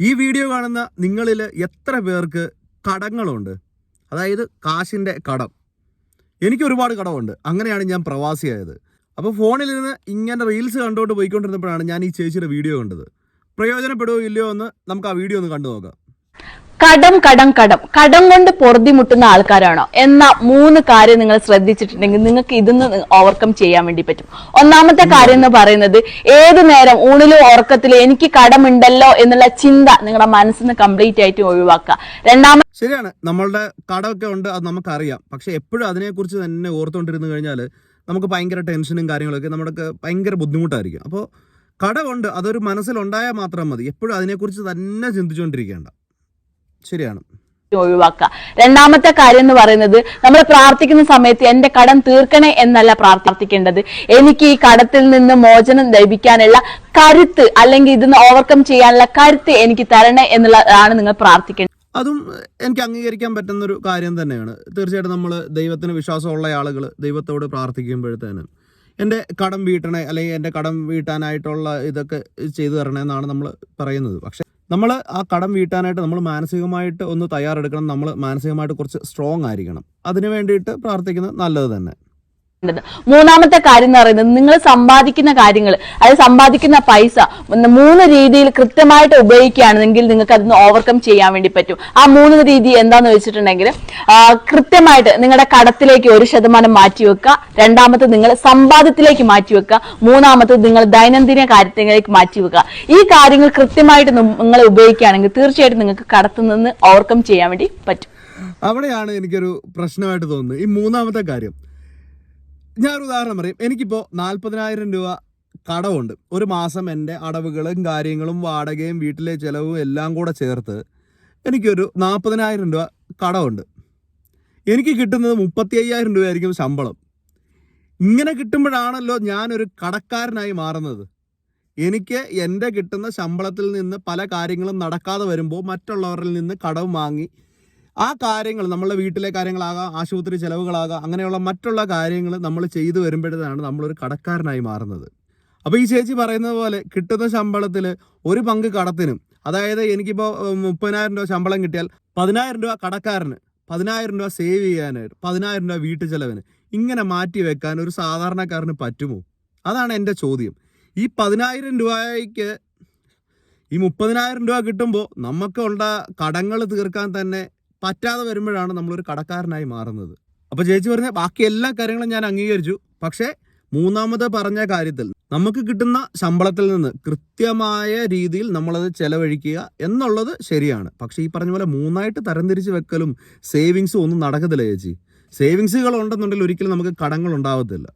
ഈ വീഡിയോ കാണുന്ന നിങ്ങളിൽ എത്ര പേർക്ക് കടങ്ങളുണ്ട്? അതായത് കാശിന്റെ കടം. എനിക്ക് ഒരുപാട് കടമുണ്ട്. അങ്ങനെയാണ് ഞാൻ പ്രവാസിയായത്. അപ്പോൾ ഫോണിൽ നിന്ന് ഇങ്ങനെ റീൽസ് കണ്ടുകൊണ്ട് പോയിക്കൊണ്ടിരുന്നപ്പോഴാണ് ഞാൻ ഈ ചേച്ചിയുടെ വീഡിയോ കണ്ടത്. പ്രയോജനപ്പെടുകയോ ഇല്ലയോ എന്ന് നമുക്ക് ആ വീഡിയോ ഒന്ന് കണ്ടു നോക്കാം കടം കടം കടം. കടം കൊണ്ട് പൊറുതിമുട്ടുന്ന ആൾക്കാരാണോ? എന്ന മൂന്ന് കാര്യം നിങ്ങൾ ശ്രദ്ധിച്ചിട്ടുണ്ടെങ്കിൽ നിങ്ങൾക്ക് ഇതൊന്ന് ഓവർകം ചെയ്യാൻ വേണ്ടി പറ്റും. ഒന്നാമത്തെ കാര്യം എന്ന് പറയുന്നത് ഏത് നേരം ഊണിലും ഉറക്കത്തിലും എനിക്ക് കടമുണ്ടല്ലോ എന്നുള്ള ചിന്ത നിങ്ങളുടെ മനസ്സിൽ നിന്ന് കംപ്ലീറ്റ് ആയിട്ട് ഒഴിവാക്കുക. രണ്ടാമത് ശരിയാണ്. നമ്മളുടെ കടമൊക്കെ ഉണ്ട് അത് നമുക്കറിയാം. പക്ഷെ എപ്പോഴും അതിനെക്കുറിച്ച് തന്നെ ഓർത്തുകൊണ്ടിരുന്നു കഴിഞ്ഞാൽ നമുക്ക് ഭയങ്കര ടെൻഷനും കാര്യങ്ങളൊക്കെ നമ്മുടെ ഭയങ്കര ബുദ്ധിമുട്ടായിരിക്കും. അപ്പോൾ കടമുണ്ട് അതൊരു മനസ്സിലുണ്ടായാൽ മാത്രം മതി. എപ്പോഴും അതിനെക്കുറിച്ച് തന്നെ ചിന്തിച്ചുകൊണ്ടിരിക്കേണ്ട. ശരിയാണ്. ഒഴിവാക്കുക. രണ്ടാമത്തെ കാര്യം എന്ന് പറയുന്നത് നമ്മൾ പ്രാർത്ഥിക്കുന്ന സമയത്ത് എന്റെ കടം തീർക്കണേ എന്നല്ല പ്രാർത്ഥിക്കേണ്ടത്. എനിക്ക് ഈ കടത്തിൽ നിന്ന് മോചനം ലഭിക്കാനുള്ള കരുത്ത് അല്ലെങ്കിൽ ഇതിന് ഓവർകം ചെയ്യാനുള്ള കരുത്ത് എനിക്ക് തരണേ എന്നുള്ളതാണ് നിങ്ങൾ പ്രാർത്ഥിക്കേണ്ടത് അതും എനിക്ക് അംഗീകരിക്കാൻ പറ്റുന്ന ഒരു കാര്യം തന്നെയാണ്. തീർച്ചയായിട്ടും നമ്മൾ ദൈവത്തിന് വിശ്വാസമുള്ള ആളുകൾ ദൈവത്തോട് പ്രാർത്ഥിക്കുമ്പോഴത്തേനും എന്റെ കടം വീട്ടണേ അല്ലെങ്കിൽ എന്റെ കടം വീട്ടാനായിട്ടുള്ള ഇതൊക്കെ ചെയ്തു തരണേ എന്നാണ് നമ്മൾ പറയുന്നത്. പക്ഷെ നമ്മൾ ആ കടം വീട്ടാനായിട്ട് നമ്മൾ മാനസികമായിട്ട് ഒന്ന് തയ്യാറെടുക്കണം നമ്മൾ മാനസികമായിട്ട് കുറച്ച് സ്ട്രോങ് ആയിരിക്കണം. അതിന് വേണ്ടിയിട്ട് പ്രാർത്ഥിക്കുന്നത് നല്ലത് തന്നെ. മൂന്നാമത്തെ കാര്യം എന്ന് പറയുന്നത് നിങ്ങൾ സമ്പാദിക്കുന്ന കാര്യങ്ങൾ അതായത് സമ്പാദിക്കുന്ന പൈസ മൂന്ന് രീതിയിൽ കൃത്യമായിട്ട് ഉപയോഗിക്കുകയാണെങ്കിൽ നിങ്ങൾക്ക് അതിന് ഓവർകം ചെയ്യാൻ വേണ്ടി പറ്റും. ആ മൂന്ന് രീതി എന്താന്ന് വെച്ചിട്ടുണ്ടെങ്കിൽ കൃത്യമായിട്ട് നിങ്ങളുടെ കടത്തിലേക്ക് ഒരു ശതമാനം മാറ്റി വെക്കുക. രണ്ടാമത് നിങ്ങൾ സമ്പാദ്യത്തിലേക്ക് മാറ്റി വെക്കുക. മൂന്നാമത് നിങ്ങൾ ദൈനംദിന കാര്യത്തിലേക്ക് മാറ്റി വെക്കുക. ഈ കാര്യങ്ങൾ കൃത്യമായിട്ട് നിങ്ങൾ ഉപയോഗിക്കുകയാണെങ്കിൽ തീർച്ചയായിട്ടും നിങ്ങൾക്ക് കടത്തു നിന്ന് ഓവർകം ചെയ്യാൻ വേണ്ടി പറ്റും. അവിടെയാണ് എനിക്കൊരു പ്രശ്നമായിട്ട് തോന്നുന്നത്. ഈ മൂന്നാമത്തെ കാര്യം. ഞാൻ ഒരു ഉദാഹരണം പറയും. എനിക്കിപ്പോൾ നാൽപ്പതിനായിരം രൂപ കടമുണ്ട് ഒരു മാസം എന്റെ അടവുകളും കാര്യങ്ങളും വാടകയും വീട്ടിലെ ചിലവും എല്ലാം കൂടെ ചേർത്ത് എനിക്കൊരു നാൽപ്പതിനായിരം രൂപ കടമുണ്ട് എനിക്ക് കിട്ടുന്നത് മുപ്പത്തി അയ്യായിരം രൂപയായിരിക്കും ശമ്പളം. ഇങ്ങനെ കിട്ടുമ്പോഴാണല്ലോ ഞാനൊരു കടക്കാരനായി മാറുന്നത്. എനിക്ക് എന്റെ കിട്ടുന്ന ശമ്പളത്തിൽ നിന്ന് പല കാര്യങ്ങളും നടക്കാതെ വരുമ്പോൾ മറ്റുള്ളവരിൽ നിന്ന് കടം വാങ്ങി ആ കാര്യങ്ങൾ നമ്മളെ വീട്ടിലെ കാര്യങ്ങളാകാം ആശുപത്രി ചെലവുകളാകാം അങ്ങനെയുള്ള മറ്റുള്ള കാര്യങ്ങൾ നമ്മൾ ചെയ്തു വരുമ്പോഴത്തേക്കാണ് നമ്മളൊരു കടക്കാരനായി മാറുന്നത്. അപ്പോൾ ഈ ചേച്ചി പറയുന്നത് പോലെ കിട്ടുന്ന ശമ്പളത്തിൽ ഒരു പങ്ക് കടത്തിനും അതായത് എനിക്കിപ്പോൾ മുപ്പതിനായിരം രൂപ ശമ്പളം കിട്ടിയാൽ പതിനായിരം രൂപ കടക്കാരന് പതിനായിരം രൂപ സേവ് ചെയ്യാനായിട്ട് പതിനായിരം രൂപ വീട്ടു ചെലവിന് ഇങ്ങനെ മാറ്റി വെക്കാൻ ഒരു സാധാരണക്കാരന് പറ്റുമോ? അതാണ് എന്റെ ചോദ്യം. ഈ പതിനായിരം രൂപയ്ക്ക് ഈ മുപ്പതിനായിരം രൂപ കിട്ടുമ്പോൾ നമുക്കുള്ള കടങ്ങൾ തീർക്കാൻ തന്നെ പറ്റാതെ വരുമ്പോഴാണ് നമ്മളൊരു കടക്കാരനായി മാറുന്നത്. അപ്പോൾ ചേച്ചി പറഞ്ഞ ബാക്കി എല്ലാ കാര്യങ്ങളും ഞാൻ അംഗീകരിച്ചു. പക്ഷേ മൂന്നാമത് പറഞ്ഞ കാര്യത്തിൽ നമുക്ക് കിട്ടുന്ന ശമ്പളത്തിൽ നിന്ന് കൃത്യമായ രീതിയിൽ നമ്മളത് ചെലവഴിക്കുക എന്നുള്ളത് ശരിയാണ്. പക്ഷേ ഈ പറഞ്ഞ പോലെ മൂന്നായിട്ട് തരംതിരിച്ച് വെക്കലും സേവിങ്സും ഒന്നും നടക്കത്തില്ല ചേച്ചി. സേവിങ്സുകൾ ഉണ്ടെന്നുണ്ടെങ്കിൽ ഒരിക്കലും നമുക്ക് കടങ്ങൾ ഉണ്ടാവത്തില്ല.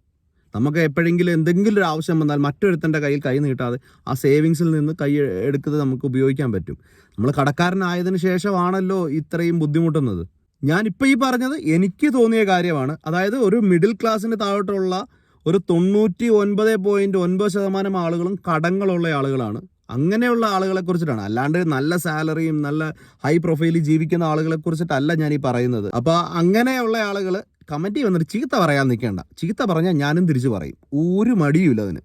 നമുക്ക് എപ്പോഴെങ്കിലും എന്തെങ്കിലും ഒരു ആവശ്യം വന്നാൽ മറ്റൊരുത്തന്റെ കയ്യിൽ കൈ നീട്ടാതെ ആ സേവിങ്സിൽ നിന്ന് കൈ എടുക്കുന്നത് നമുക്ക് ഉപയോഗിക്കാൻ പറ്റും. നമ്മൾ കടക്കാരനായതിനു ശേഷമാണല്ലോ ഇത്രയും ബുദ്ധിമുട്ടുന്നത്. ഞാനിപ്പോൾ ഈ പറഞ്ഞത് എനിക്ക് തോന്നിയ കാര്യമാണ്. അതായത് ഒരു മിഡിൽ ക്ലാസ്സിന് താഴോട്ടുള്ള ഒരു തൊണ്ണൂറ്റി ഒൻപത് പോയിന്റ് ഒൻപത് ശതമാനം ആളുകളും കടങ്ങളുള്ള ആളുകളാണ്. അങ്ങനെയുള്ള ആളുകളെ കുറിച്ചിട്ടാണ്. അല്ലാണ്ട് നല്ല സാലറിയും നല്ല ഹൈ പ്രൊഫൈലിൽ ജീവിക്കുന്ന ആളുകളെ കുറിച്ചിട്ടല്ല ഞാൻ ഈ പറയുന്നത്. അപ്പോൾ അങ്ങനെയുള്ള ആളുകൾ കമന്റ് ചെയ്യുന്നൊരു ചീത്ത പറയാൻ നിൽക്കേണ്ട. ചീത്ത പറഞ്ഞാൽ ഞാനും തിരിച്ചു പറയും. ഒരു മടിയുമില്ല അതിന്.